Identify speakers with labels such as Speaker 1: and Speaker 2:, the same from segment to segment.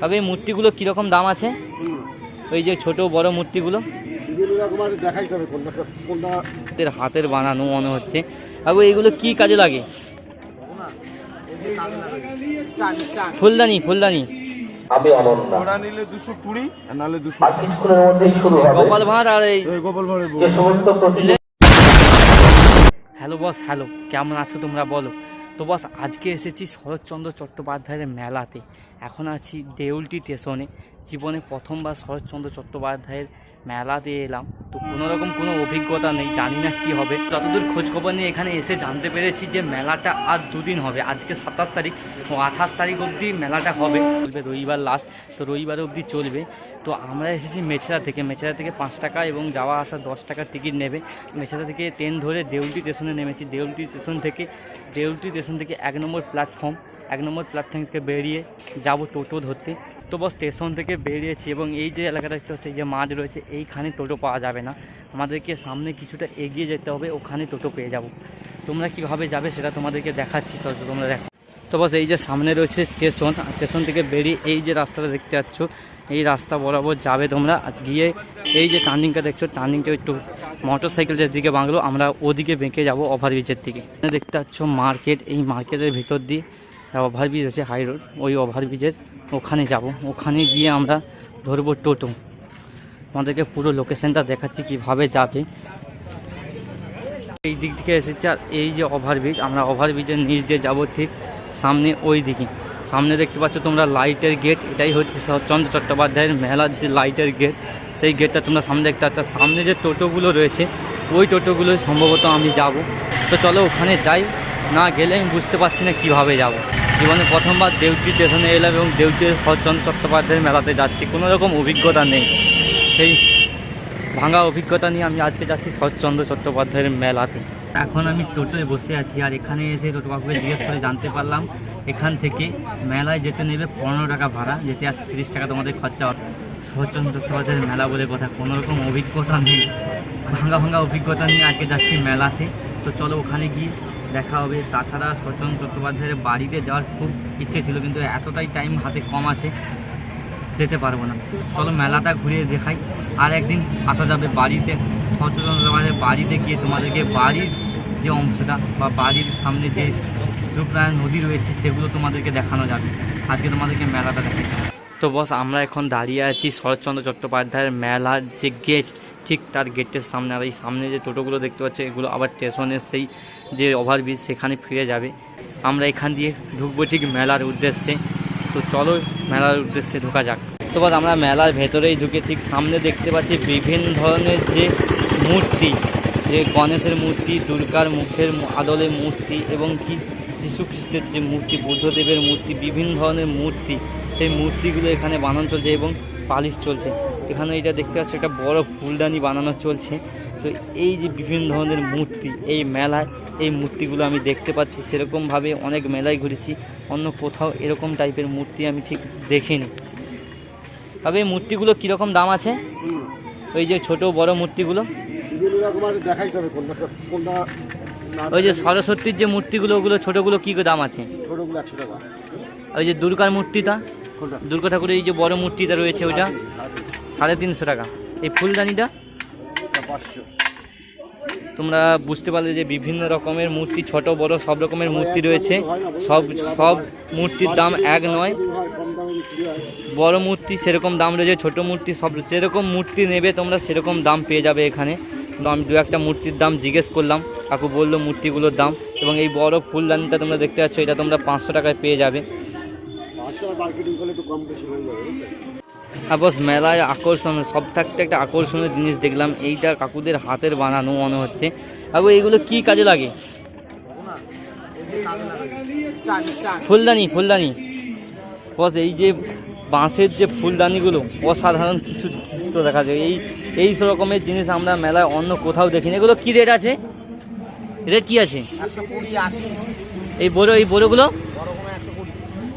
Speaker 1: কাকু এই মূর্তিগুলো কীরকম দাম আছে? ওই যে ছোট বড় মূর্তিগুলো? হাতের হাতের বানানো মনে হচ্ছে। কাকু এইগুলো কি কাজে লাগে? ফুলদানি ফুলদানি। কপাল ভাঁড় আর এই
Speaker 2: গোপাল ভাড়ের
Speaker 1: হ্যালো বস হ্যালো। কেমন আছো তোমরা বলো? তো বস আজকে এসেছি শরৎচন্দ্র চট্টোপাধ্যায়ের মেলাতে। এখন আছি দেউলটি স্টেশনে। জীবনে প্রথমবার শরৎচন্দ্র চট্টোপাধ্যায়ের মেলাতে এলাম। তো কোনো রকম কোনো অভিজ্ঞতা নেই, জানি না কি হবে। যতদূর খোঁজখবর নিয়ে এখানে এসে জানতে পেরেছি যে মেলাটা আর দুদিন হবে। আজকে সাতাশ তারিখ ও আঠাশ তারিখ অবধি মেলাটা হবে। চলবে রবিবার লাস্ট তো রবিবার অবধি চলবে। তো আমরা এসেছি মেছেরা থেকে। মেছেরা থেকে পাঁচ টাকা এবং যাওয়া আসা দশ টাকার টিকিট নেবে। মেছেরা থেকে ট্রেন ধরে দেউলটি স্টেশনে নেমেছি। দেউলটি স্টেশন থেকে, দেউলটি স্টেশন থেকে এক নম্বর প্ল্যাটফর্ম এক নম্বর প্ল্যাটফর্ম থেকে বেরিয়ে যাব টোটো ধরতে। তো বস, স্টেশন থেকে বেরিয়েছি এবং এই যে এলাকাটা দেখতে হচ্ছে যে মাঠ রয়েছে, এইখানে টোটো পাওয়া যাবে না। আমাদেরকে সামনে কিছুটা এগিয়ে যেতে হবে, ওখানে টোটো পেয়ে যাব। তোমরা কীভাবে যাবে সেটা তোমাদেরকে দেখাচ্ছি, তো তোমরা দেখো। তো বস, এই যে সামনে রয়েছে স্টেশন স্টেশন থেকে বেরিয়ে এই যে রাস্তাটা দেখতে পাচ্ছ, এই রাস্তা বরাবর যাবে তোমরা। গিয়ে এই যে টার্নিংটা দেখছ টার্নিংটা একটু মোটর সাইকেল যেদিকে বাঁকলো, আমরা ওদিকে বেঁকে যাব ওভারব্রিজের দিকে। দেখতে পাচ্ছ মার্কেট এই মার্কেটের ভিতর দিয়ে ওভারব্রিজ আছে হাই রোড, ওই ওভারব্রিজের ওখানে যাব। ওখানে গিয়ে আমরা ধরবো টোটো। আমাদেরকে পুরো লোকেশনটা দেখাচ্ছি কীভাবে যাবে। এই দিক থেকে এসেছে আর এই যে ওভারব্রিজ আমরা ওভারব্রিজের নিচ দিয়ে যাব ঠিক সামনে ওই দিকে। সামনে দেখতে পাচ্ছ তোমরা লাইটের গেট এটাই হচ্ছে শরৎচন্দ্র চট্টোপাধ্যায়ের মেলার যে লাইটের গেট সেই গেটটা তোমরা সামনে দেখতে পাচ্ছ। সামনে যে টোটোগুলো রয়েছে, ওই টোটোগুলোই সম্ভবত আমি যাব। তো চলো ওখানে যাই। না গেলে আমি বুঝতে পারছি না কীভাবে যাব। জীবনে প্রথমবার দেউটি স্টেশনে এলাম এবং দেউটি শরৎচন্দ্র চট্টোপাধ্যায়ের মেলাতে যাচ্ছি। কোনো রকম অভিজ্ঞতা নেই। সেই ভাঙা অভিজ্ঞতা নিয়ে আমি আজকে যাচ্ছি শরৎচন্দ্র চট্টোপাধ্যায়ের মেলাতে। এখন আমি টোটোয় বসে আছি আর এখানে এসে টোটো কাকুকে জিজ্ঞেস করে জানতে পারলাম, এখান থেকে মেলায় যেতে নেবে পনেরো টাকা ভাড়া, যেতে আসতে তিরিশ টাকা তোমাদের খরচা হবে। শরৎচন্দ্র চট্টোপাধ্যায়ের মেলা বলে কথা, কোনো রকম অভিজ্ঞতা নেই। ভাঙা ভাঙা অভিজ্ঞতা নিয়ে আজকে যাচ্ছি মেলাতে। তো চলো ওখানে গিয়ে দেখা হবে। তাছাড়া শরৎচন্দ্র চট্টোপাধ্যায়ের বাড়িতে যাওয়ার খুব ইচ্ছে ছিল, কিন্তু এতটাই টাইম হাতে কম আছে, যেতে পারব না। চলো মেলাটা ঘুরিয়ে দেখাই। আর একদিন আসা যাবে বাড়িতে। সচেতনতাবাদের বাড়িতে গিয়ে তোমাদেরকে বাড়ির যে অংশটা বা বাড়ির সামনে যে রূপনারায়ণ নদী রয়েছে, সেগুলো তোমাদেরকে দেখানো যাবে। আজকে তোমাদেরকে মেলাটা দেখাই। তো বস, আমরা এখন দাঁড়িয়ে আছি শরৎচন্দ্র চট্টোপাধ্যায়ের মেলার যে গেট ঠিক তার গেটের সামনে আর এই সামনে যে টোটোগুলো দেখতে পাচ্ছি, এগুলো আবার স্টেশনের সেই যে ওভারব্রিজ সেখানে ফিরে যাবে। আমরা এখান দিয়ে ঢুকবো ঠিক মেলার উদ্দেশ্যে। তো চলো মেলার উদ্দেশ্যে ঢোকা যাক। তো বস আমরা মেলার ভেতরেই ঢুকে ঠিক সামনে দেখতে পাচ্ছি বিভিন্ন ধরনের যে মূর্তি, যে গণেশের মূর্তি, দুর্গার মুখের আদলের মূর্তি এবং কি যীশু খ্রিস্টের যে মূর্তি, বুদ্ধদেবের মূর্তি, বিভিন্ন ধরনের মূর্তি। সেই মূর্তিগুলো এখানে বানানো চলছে এবং পালিশ চলছে। এখানে এটা দেখতে পাচ্ছি, একটা বড় ফুলদানি বানানো চলছে। তো এই যে বিভিন্ন ধরনের মূর্তি, এই মেলায় এই মূর্তিগুলো আমি দেখতে পাচ্ছি। সেরকমভাবে অনেক মেলায় ঘুরেছি, অন্য কোথাও এরকম টাইপের মূর্তি আমি ঠিক দেখিনি। আগে এই মূর্তিগুলো কীরকম দাম আছে? ওই যে ছোট বড় মূর্তিগুলো। ওই যে সরস্বতীর যে মূর্তিগুলো, ওগুলো ছোটোগুলো কী দাম আছে? ওই যে দুর্গার মূর্তিটা, দুর্গা ঠাকুরের এই যে বড় মূর্তিটা রয়েছে ওইটা। সাড়ে তিনশো টাকা। এই ফুলদানিটা?
Speaker 2: পাঁচশো
Speaker 1: তোমরা বুঝতে পারলে যে বিভিন্ন রকমের মূর্তি, ছোট, বড়, সব রকমের মূর্তি রয়েছে। সব সব মূর্তির দাম এক নয়। বড় মূর্তি সেরকম দাম রয়েছে, ছোট মূর্তি সব যেরকম মূর্তি নেবে তোমরা সেরকম দাম পেয়ে যাবে এখানে। তো আমি দু একটা মূর্তির দাম জিজ্ঞেস করলাম, কাকু বলল মূর্তিগুলোর দাম। এবং এই বড় ফুলদানিটা তোমরা দেখতে পাচ্ছ, এটা তোমরা পাঁচশো টাকায় পেয়ে যাবে। বস, মেলায় আকর্ষণ, সব থাকতে একটা আকর্ষণীয় জিনিস দেখলাম। এইটা কাকুদের হাতের বানানো মনে হচ্ছে। কাকু, এইগুলো কি কাজে লাগে? ফুলদানি ফুলদানি। বস, এই যে বাঁশের যে ফুলদানিগুলো, অসাধারণ কিছু দৃশ্য দেখা যায়। এই এই রকমের জিনিস আমরা মেলায় অন্য কোথাও দেখিনি। এগুলো কী রেট আছে? রেট কি আছে? এই বড়, এই বড়গুলো?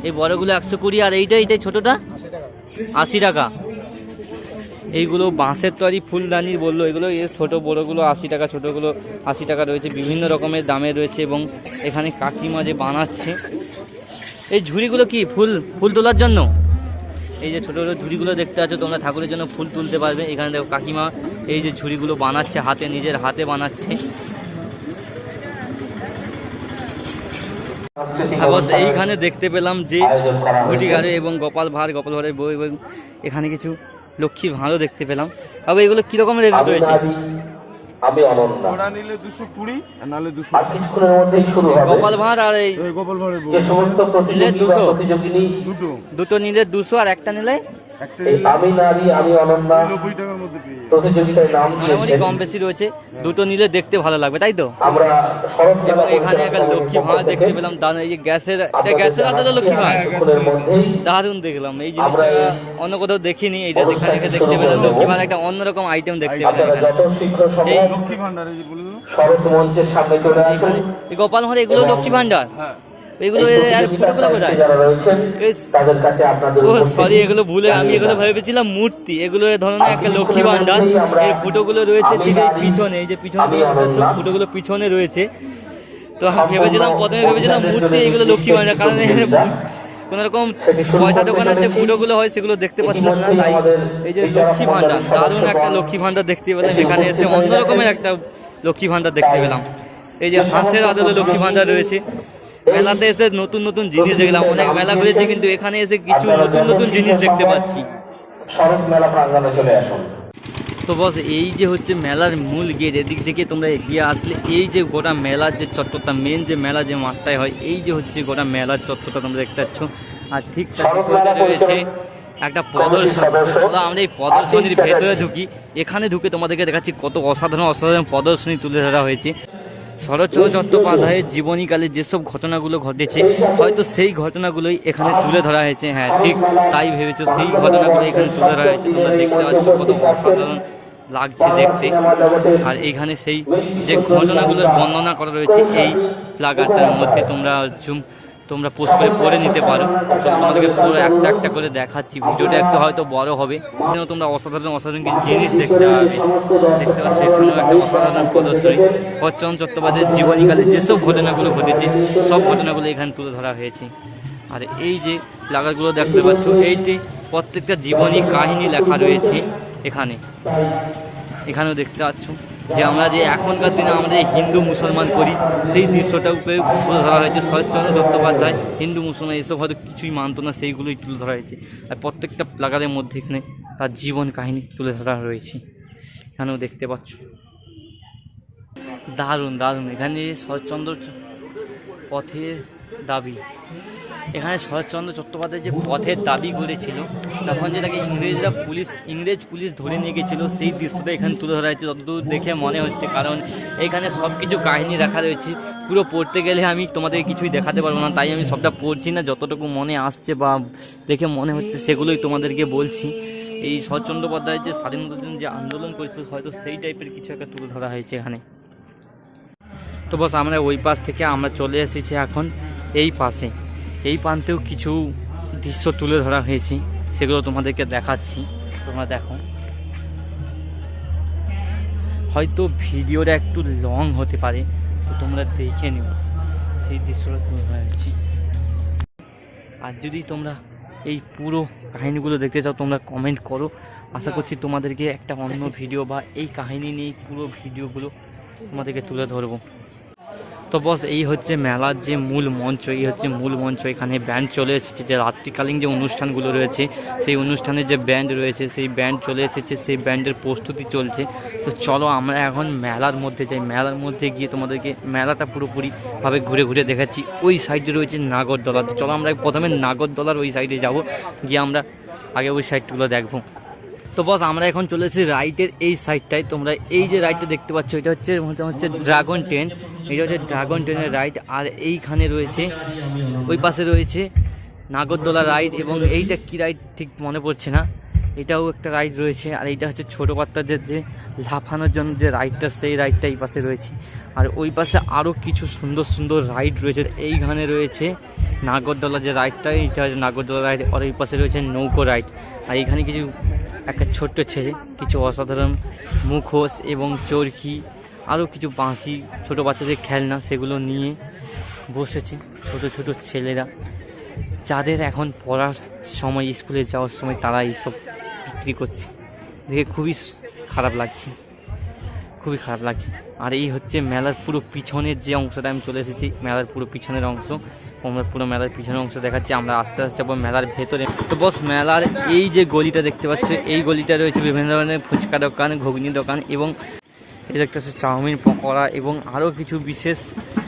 Speaker 1: এই বড়গুলো একশো কুড়ি। আর এইটা এইটাই ছোটোটা? আশি টাকা। এইগুলো বাঁশের তৈরি ফুলদানি বলল, এগুলো এর ছোটো বড়োগুলো আশি টাকা, ছোটোগুলো আশি টাকা রয়েছে, বিভিন্ন রকমের দামে রয়েছে এবং এখানে কাকিমা যে বানাচ্ছে। এই ঝুড়িগুলো কি ফুল ফুল তোলার জন্য? এই যে ছোটো ছোটো ঝুড়িগুলো দেখতে পাচ্ছ, তোমরা ঠাকুরের জন্য ফুল তুলতে পারবে। এখানে দেখো কাকিমা এই যে ঝুড়িগুলো বানাচ্ছে, হাতে, নিজের হাতে বানাচ্ছে। আর বস এইখানে দেখতে পেলাম যে ঘুটি গাড়ি এবং গোপাল ভাঁড় গোপাল ভাঁড়ের বই এবং এখানে কিছু লক্ষ্মী ভাঁড়ও দেখতে পেলাম। আবার এগুলো কীরকম রেট রয়েছে?
Speaker 3: আমি অনন্যা।
Speaker 4: ওরা নিলে দুশো কুড়ি আর নাহলে দুশো
Speaker 3: আর কিছুক্ষণের মধ্যেই শুরু হবে।
Speaker 1: গোপাল ভাঁড় আর এই
Speaker 4: এই গোপাল ভাড়ের
Speaker 3: যে সমস্ত প্রতিযোগী
Speaker 1: দুশো।
Speaker 4: দুটো।
Speaker 1: দুটো নিলে দুশো আর একটা নিলে
Speaker 3: আমি নারী আমি অনন্যা। প্রতিযোগিতায় নাম
Speaker 1: মোটামুটি কম বেশি রয়েছে। দুটো নিলে দেখতে ভালো লাগবে তাই তো?
Speaker 3: আমরা
Speaker 1: এবং এখানে একটা লক্ষ্মী ভাঁড় দেখতে পেলাম দারুণ এই যে গ্যাসের এটা গ্যাসের আদা
Speaker 3: জানাচ্ছি
Speaker 1: লক্ষ্মী ভাঁড়। দারুণ দেখলাম। এই জিনিসটা অন্য কোথাও দেখিনি এই যে এখানে দেখতে পেলাম লক্ষ্মী ভাঁড় একটা অন্যরকম আইটেম দেখতে পেলাম এখানে।
Speaker 3: যত শীঘ্র সম্ভব
Speaker 1: এই-
Speaker 4: লক্ষ্মী ভান্ডার যে বলে
Speaker 3: শরৎ মঞ্চের সামনে চলে আসুন।
Speaker 1: এই গোপাল ভাঁড় এগুলো লক্ষ্মী ভাণ্ডার?
Speaker 4: হ্যাঁ।
Speaker 1: এগুলো আর কোথায়
Speaker 3: আপনাদের
Speaker 1: ও সরি এগুলো ভুলে আমি এগুলো ভেবেছিলাম মূর্তি। এগুলো ধরনের একটা লক্ষ্মী ভাণ্ডার। এর ফুটোগুলো রয়েছে ঠিক এই পিছনে এই যে পিছনে। ফুটোগুলো পিছনে রয়েছে। তো আমি ভেবেছিলাম প্রথমে ভেবেছিলাম মূর্তি এগুলো লক্ষ্মী ভাণ্ডার কারণ এখানে কোন রকম পয়সা দোকানের যে ফুটোগুলো হয় সেগুলো দেখতে পাচ্ছিলাম না তাই এই যে লক্ষ্মী ভাণ্ডার দারুণ একটা লক্ষ্মী ভাণ্ডার দেখতে পেলাম এখানে এসে অন্য রকমের একটা লক্ষ্মী ভাণ্ডার দেখতে পেলাম। এই যে হাঁসের আদলে লক্ষ্মী ভাণ্ডার রয়েছে। মেলাতে এসে নতুন নতুন জিনিস দেখলাম অনেক মেলা ঘুরেছি কিন্তু এখানে এসে কিছু নতুন নতুন জিনিস দেখতে পাচ্ছি।
Speaker 3: শরৎ মেলা প্রাঙ্গণে চলে আসুন।
Speaker 1: তো বস এই যে হচ্ছে মেলার মূল গেট এদিক থেকে তোমরা এগিয়ে আসলে এই যে গোটা মেলার যে চত্বরটা মেন যে মেলা যে মাঠটায় হয় এই যে হচ্ছে গোটা মেলার চত্বরটা তোমরা দেখতে পাচ্ছ। আর ঠিক রয়েছে একটা প্রদর্শনী। চলো আমরা এই প্রদর্শনীর ভেতরে ঢুকি। এখানে ঢুকে তোমাদেরকে দেখাচ্ছি কত অসাধারণ অসাধারণ প্রদর্শনী তুলে ধরা হয়েছে। শরৎচন্দ্র চট্টোপাধ্যায়ের জীবনীকালে যেসব ঘটনাগুলো ঘটেছে, হয়তো সেই ঘটনাগুলোই এখানে তুলে ধরা হয়েছে। হ্যাঁ ঠিক তাই ভেবেছো, সেই ঘটনাগুলো এখানে তুলে ধরা হয়েছে। তোমরা দেখতে পাচ্ছ কত অসাধারণ লাগছে দেখতে। আর এখানে সেই যে ঘটনাগুলোর বর্ণনা করা রয়েছে, এই প্লাগারটার মধ্যে তোমরা জুম তোমরা পোস্ট করে পড়ে নিতে পারো। তোমাদেরকে পুরো একটা একটা করে দেখাচ্ছি। ভিডিওটা একটু হয়তো বড় হবে। তোমরা অসাধারণ অসাধারণ কিছু জিনিস দেখতে পাবে। দেখতে পাচ্ছ, এখানেও একটা অসাধারণ প্রদর্শনী। হরচন্দ্র চট্টোপাধ্যায়ের জীবনীকালে যেসব ঘটনাগুলো ঘটেছে, সব ঘটনাগুলো এখানে তুলে ধরা হয়েছে। আর এই যে প্লাগারগুলো দেখতে পাচ্ছ এইতে প্রত্যেকটা জীবনী কাহিনী লেখা রয়েছে এখানে। এখানেও দেখতে পাচ্ছ। যে আমরা যে এখনকার দিনে আমরা যে হিন্দু মুসলমান করি, সেই দৃশ্যটাও তুলে ধরা হয়েছে। শরৎচন্দ্র চট্টোপাধ্যায় হিন্দু মুসলমান, এসব হয়তো কিছুই মানতো না, সেইগুলোই তুলে ধরা হয়েছে। আর প্রত্যেকটা প্লাগারের মধ্যে এখানে তার জীবন কাহিনী তুলে ধরা রয়েছে। এখানেও দেখতে পাচ্ছ। দারুণ দারুণ। এখানে শরৎচন্দ্র পথের দাবি। এখানে শরৎচন্দ্র চট্টোপাধ্যায় যে পথের দাবি করেছিল, তখন যে তাকে ইংরেজরা পুলিশ, ইংরেজ পুলিশ ধরে নিয়ে গেছিল, সেই দৃশ্যটা এখানে তুলে ধরা হয়েছে, যতদূর দেখে মনে হচ্ছে। কারণ এখানে সব কিছু কাহিনী রাখা রয়েছে। পুরো পড়তে গেলে আমি তোমাদের কিছুই দেখাতে পারব না, তাই আমি সবটা পড়ছি না, যতটুকু মনে আসছে বা দেখে মনে হচ্ছে সেগুলোই তোমাদেরকে বলছি। এই শরৎচন্দ্র চট্টোপাধ্যায় যে স্বাধীনতার জন্য যে আন্দোলন করেছিল, হয়তো সেই টাইপের কিছু একটা তুলে ধরা হয়েছে এখানে। তো বস, আমরা ওই পাশ থেকে আমরা চলে এসেছি এখন। এই পাশে। এই প্রান্তেও কিছু দৃশ্য তুলে ধরা হয়েছে। সেগুলো তোমাদেরকে দেখাচ্ছি। তোমরা দেখো। হয়তো ভিডিওটা একটু লং হতে পারে। তো তোমরা দেখে নিও। সেই দৃশ্যটা তুলে ধরা হয়েছে। আর যদি তোমরা এই পুরো কাহিনীগুলো দেখতে চাও তোমরা কমেন্ট করো। আশা করছি তোমাদেরকে একটা অন্য ভিডিও বা এই কাহিনী নিয়ে পুরো ভিডিওগুলো তোমাদেরকে তুলে ধরবো। তো বস, এই হচ্ছে মেলার যে মূল মঞ্চ, এই হচ্ছে মূল মঞ্চ। এখানে ব্যান্ড চলে এসেছে, যে রাত্রিকালীন যে অনুষ্ঠানগুলো রয়েছে, সেই অনুষ্ঠানে যে ব্যান্ড রয়েছে, সেই ব্যান্ড চলে এসেছে, সেই ব্যান্ডের প্রস্তুতি চলছে। তো চলো, আমরা এখন মেলার মধ্যে যাই। মেলার মধ্যে গিয়ে তোমাদেরকে মেলাটা পুরোপুরিভাবে ঘুরে ঘুরে দেখাচ্ছি। ওই সাইডে রয়েছে নাগরদোলা। তো চলো, আমরা প্রথমে নাগরদোলার ওই সাইডে যাব। গিয়ে আমরা আগে ওই সাইডগুলো দেখব। তো বস, আমরা এখন চলে এসেছি রাইটের এই সাইডটায় তোমরা এই যে রাইডটা দেখতে পাচ্ছ, এটা হচ্ছে হচ্ছে ড্রাগন ট্রেন এটা হচ্ছে ড্রাগন ট্রেনের রাইড আর এইখানে রয়েছে, ওই পাশে রয়েছে নাগরদোলা রাইড এবং এইটা কি রাইড ঠিক মনে পড়ছে না। এটাও একটা রাইড রয়েছে, আর এইটা হচ্ছে ছোটো বাচ্চাদের যে লাফানোর জন্য যে রাইডটা সেই রাইডটা এই পাশে রয়েছে। আর ওই পাশে আরও কিছু সুন্দর সুন্দর রাইড রয়েছে, এইখানে রয়েছে নাগরদোলা যে রাইডটা এইটা হচ্ছে নাগরদোলা রাইড আর এই পাশে রয়েছে নৌকো রাইড আর এইখানে কিছু, একটা ছোট্ট ছেলে, কিছু অসাধারণ মুখোশ এবং চরকি আরও কিছু বাঁশি, ছোটো বাচ্চাদের খেলনা সেগুলো নিয়ে বসেছে ছোট ছোট ছেলেরা। যাদের এখন পড়ার সময়, স্কুলে যাওয়ার সময় তারা এইসব বিক্রি করছে। দেখে খুবই খারাপ লাগছে। খুবই খারাপ লাগছে। আর এই হচ্ছে মেলার পুরো পিছনের যে অংশটা আমি চলে এসেছি, মেলার পুরো পিছনের অংশ। আমরা পুরো মেলার পিছনের অংশ দেখাচ্ছি। আমরা আস্তে আস্তে যাব মেলার ভেতরে। তো বস, মেলার এই যে গলিটা দেখতে পাচ্ছ, এই গলিটা রয়েছে বিভিন্ন ধরনের ফুচকা দোকান, ঘুগনি দোকান এবং এই দেখতে পাচ্ছ চাউমিন, পকোড়া এবং আরও কিছু বিশেষ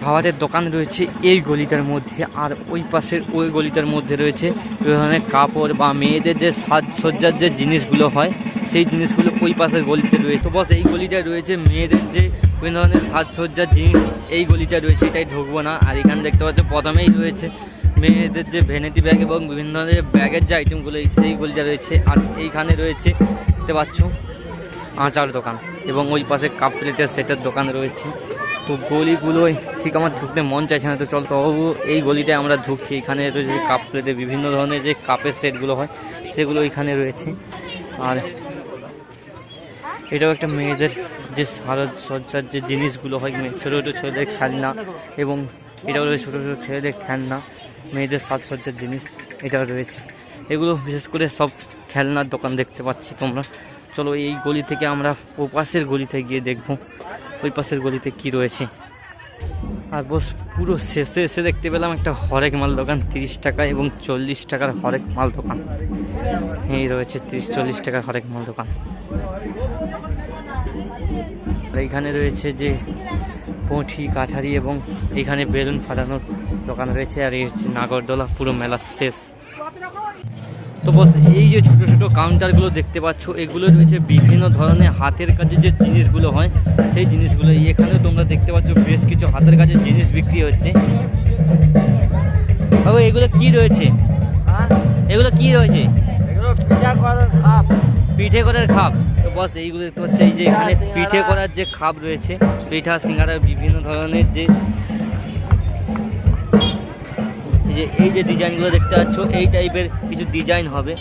Speaker 1: খাবারের দোকান রয়েছে এই গলিটার মধ্যে। আর ওই পাশের ওই গলিটার মধ্যে রয়েছে ধরনের কাপড় বা মেয়েদের যে সাজসজ্জার যে জিনিসগুলো হয়, সেই জিনিসগুলো ওই পাশের গলিতে রয়েছে। তো বস, এই গলিটায় রয়েছে মেয়েদের যে বিভিন্ন ধরনের সাজসজ্জার জিনিস, এই গলিটা রয়েছে, এটাই ঢুকবো না। আর এখানে দেখতে পাচ্ছ প্রথমেই রয়েছে মেয়েদের যে ভ্যানিটি ব্যাগ এবং বিভিন্ন ধরনের ব্যাগের যে আইটেমগুলো সেই গলিটা রয়েছে। আর এইখানে রয়েছে, দেখতে পাচ্ছ আচার দোকান এবং ওই পাশে কাপ প্লেটের সেটের দোকান রয়েছে। তো গলিগুলোই ঠিক আমার ঢুকতে মন চাইছে না, তো চল তবু এই গলিটায় আমরা ঢুকছি। এখানে রয়েছে কাপ প্লেটে বিভিন্ন ধরনের যে কাপের সেটগুলো হয়, সেগুলো এখানে রয়েছে। আর এটাও একটা মেয়েদের যে সাজসজ্জার যে জিনিসগুলো হয় ছোটো ছোটো ছেলেদের খেলনা এবং এটাও রয়েছে ছোটো ছোটো ছেলেদের খেলনা, মেয়েদের সাজসজ্জার জিনিস এটাও রয়েছে। এগুলো বিশেষ করে সব খেলনার দোকান দেখতে পাচ্ছি তোমরা। চলো এই গলি থেকে আমরা ও পাশের গলিতে গিয়ে দেখব ওই পাশের গলিতে কি রয়েছে। আর বস, পুরো শেষে এসে দেখতে পেলাম একটা হরেক মাল দোকান, তিরিশ টাকা এবং চল্লিশ টাকার হরেক মাল দোকান। এই রয়েছে তিরিশ, চল্লিশ টাকার হরেক মাল দোকান। এইখানে রয়েছে যে পুঁঠি, কাঠারি এবং এখানে বেলুন ফাটানোর দোকান রয়েছে, আর এই হচ্ছে নাগরদোলা, পুরো মেলা শেষ। তো বস এই যে ছোট ছোট কাউন্টারগুলো দেখতে পাচ্ছ এগুলো রয়েছে বিভিন্ন ধরনের হাতের কাজের যে জিনিসগুলো হয় সেই জিনিসগুলো। এখানেও তোমরা দেখতে পাচ্ছ বেশ কিছু হাতের কাজের জিনিস বিক্রি হচ্ছে। বাবু এগুলো কি রয়েছে? এগুলো কি রয়েছে? পিঠে করার খাপ। তো বস এইগুলো দেখতে পাচ্ছ এই যে এখানে পিঠে করার যে খাপ রয়েছে পিঠা সিঙ্গারা বিভিন্ন ধরনের যে এই যে এই যে ডিজাইনগুলো দেখতে পাচ্ছ এই টাইপের কিছু ডিজাইন হবে।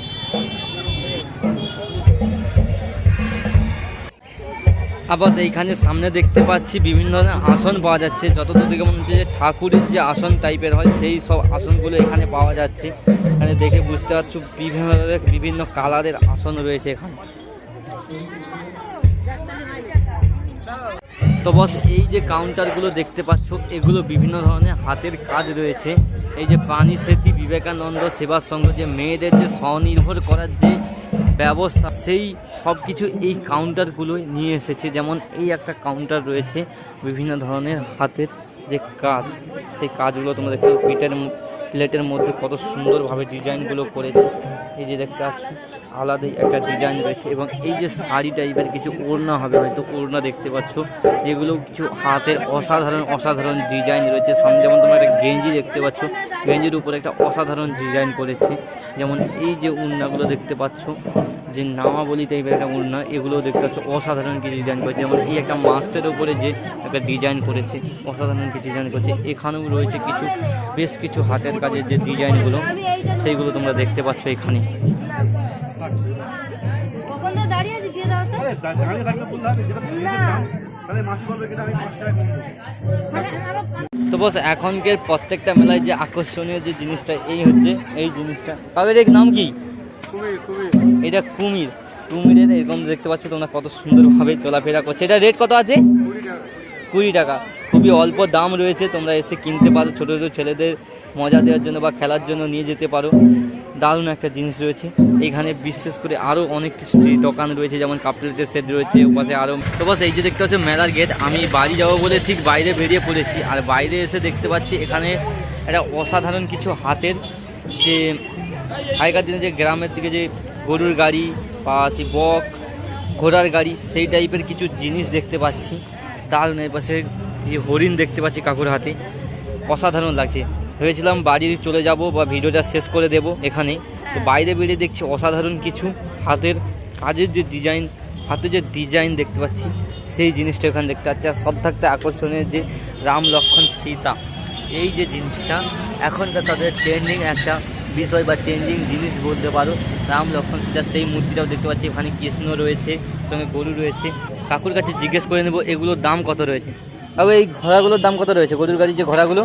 Speaker 1: আবার এইখানে সামনে দেখতে পাচ্ছি বিভিন্ন ধরনের আসন পাওয়া যাচ্ছে। যতদূর থেকে মনে হচ্ছে যে ঠাকুরের যে আসন টাইপের হয়, সেই সব আসনগুলো এখানে পাওয়া যাচ্ছে। এখানে দেখে বুঝতে পারছ বিভিন্ন বিভিন্ন কালারের আসন রয়েছে এখানে। তো বস এই যে কাউন্টারগুলো দেখতে পাচ্ছ, এগুলো বিভিন্ন ধরনের হাতের কাজ রয়েছে। এই যে প্রাণী স্মৃতি বিবেকানন্দ সেবা সংঘ যে মেয়েদের যে স্বনির্ভর করার যে ব্যবস্থা, সেই সব কিছু এই কাউন্টারগুলোই নিয়ে এসেছে। যেমন এই একটা কাউন্টার রয়েছে বিভিন্ন ধরনের হাতের যে কাজ, সেই কাজগুলো তোমরা দেখতে ম- প্লেটের মধ্যে কত সুন্দরভাবে ডিজাইনগুলো করেছে। এই যে দেখতে পাচ্ছ, আলাদাই একটা ডিজাইন রয়েছে এবং এই যে শাড়ি টাইপের কিছু ওড়না হবে, হয়তো ওড়না দেখতে পাচ্ছ। এগুলো কিছু হাতের অসাধারণ অসাধারণ ডিজাইন রয়েছে। সামনে যেমন তোমরা একটা গেঞ্জি দেখতে পাচ্ছ, গেঞ্জির উপরে একটা অসাধারণ ডিজাইন করেছে। যেমন এই যে উড়নাগুলো দেখতে পাচ্ছ, যে নামাবলি টাইপের একটা উড়না এগুলো দেখতে পাচ্ছ, অসাধারণ কিছু ডিজাইন করেছে। যেমন এই একটা মাস্কের উপরে যে একটা ডিজাইন করেছে, অসাধারণ কিছু ডিজাইন করেছে। এখানেও রয়েছে কিছু, বেশ কিছু হাতের কাজের যে ডিজাইনগুলো, সেইগুলো তোমরা দেখতে পাচ্ছ এখানে।
Speaker 5: তো
Speaker 1: বস, এখনকার প্রত্যেকটা মেলায় যে আকর্ষণীয় যে জিনিসটা, এই হচ্ছে এই জিনিসটা। এর নাম কি? এটা কুমির। কুমিরের এরকম দেখতে পাচ্ছ তোমরা কত সুন্দরভাবে চলাফেরা করছে। এটা রেট কত আছে?
Speaker 2: কুড়ি টাকা।
Speaker 1: খুবই অল্প দাম রয়েছে, তোমরা এসে কিনতে পারো ছোটো ছোটো ছেলেদের, মজা দেওয়ার জন্য বা খেলার জন্য নিয়ে যেতে পারো। দারুণ একটা জিনিস রয়েছে। এখানে বিশেষ করে আরও অনেক কিছু দোকান রয়েছে, যেমন কাপড়ের সেট রয়েছে, ওপাশে আরও তো বাস, এই যে দেখতে পাচ্ছ মেলার গেট আমি বাড়ি যাব বলে ঠিক বাইরে বেরিয়ে পড়েছি। আর বাইরে এসে দেখতে পাচ্ছি এখানে একটা অসাধারণ কিছু হাতের যে আগেকার দিনে যে গ্রামের দিকে যে গরুর গাড়ি বা সেই বক, ঘোড়ার গাড়ি, সেই টাইপের কিছু জিনিস দেখতে পাচ্ছি। দারুণ এর পাশে যে হরিণ দেখতে পাচ্ছি কাকুর হাতে। অসাধারণ লাগছে। ভেবেছিলাম বাড়ি চলে যাব বা ভিডিওটা শেষ করে দেব এখানে। তো বাইরে বেরিয়ে দেখছি অসাধারণ কিছু হাতের কাজের যে ডিজাইন হাতে যে ডিজাইন দেখতে পাচ্ছি সেই জিনিসটা এখানে দেখতে পাচ্ছি। আর সব থাকতে আকর্ষণীয় যে রাম লক্ষণ সীতা এই যে জিনিসটা এখনকার তাদের ট্রেন্ডিং একটা বিষয় বা ট্রেন্ডিং জিনিস বলতে পারো। রাম লক্ষণ সীতা সেই মূর্তিটাও দেখতে পাচ্ছি। ওখানে কৃষ্ণ রয়েছে সঙ্গে গরু রয়েছে। কাকুর কাছে জিজ্ঞেস করে নেব এগুলোর দাম কত রয়েছে? আর এই ঘোড়াগুলোর দাম কত রয়েছে? গরুর গাড়ির যে ঘোড়াগুলো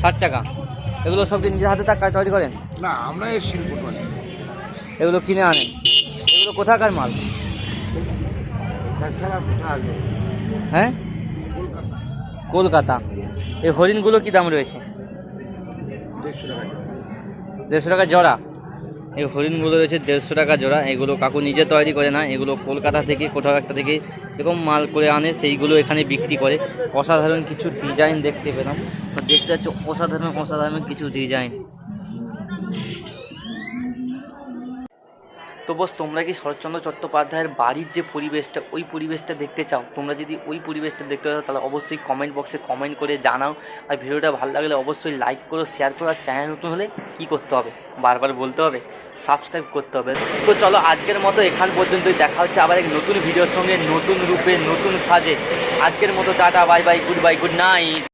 Speaker 1: ষাট টাকা। এগুলো সব নিজের হাতে তা তৈরি করেন?
Speaker 2: না আমরা এই শিল্প
Speaker 1: এগুলো কিনে আনেন। এগুলো কোথাকার মাল? হ্যাঁ? কলকাতা। এই হরিণগুলো কি দাম রয়েছে?
Speaker 2: দেড়শো টাকা
Speaker 1: জোড়া। এই হরিণগুলো রয়েছে দেড়শো টাকা জোড়া। এগুলো কাকু নিজে তৈরি করে না, এগুলো কলকাতা থেকে, কোথাও একটা থেকে এরকম মাল করে আনে, সেইগুলো এখানে বিক্রি করে। অসাধারণ কিছু ডিজাইন দেখতে পেলাম। দেখতে পাচ্ছি, অসাধারণ অসাধারণ কিছু ডিজাইন বস তোমরা কি শরৎচন্দ্র চট্টোপাধ্যায়ের বাড়ির যে পরিবেশটা, ওই পরিবেশটা দেখতে চাও? তোমরা যদি ওই পরিবেশটা দেখতে চাও, তাহলে অবশ্যই কমেন্ট বক্সে কমেন্ট করে জানাও। আর ভিডিওটা ভালো লাগলে অবশ্যই লাইক করো শেয়ার করো, আর চ্যানেল নতুন হলে কী করতে হবে? বারবার বলতে হবে সাবস্ক্রাইব করতে হবে। তো চলো, আজকের মতো এখান পর্যন্তই। দেখা হচ্ছে আবার এক নতুন ভিডিওর সঙ্গে, নতুন রূপে, নতুন সাজে। আজকের মতো tata bye bye goodbye good night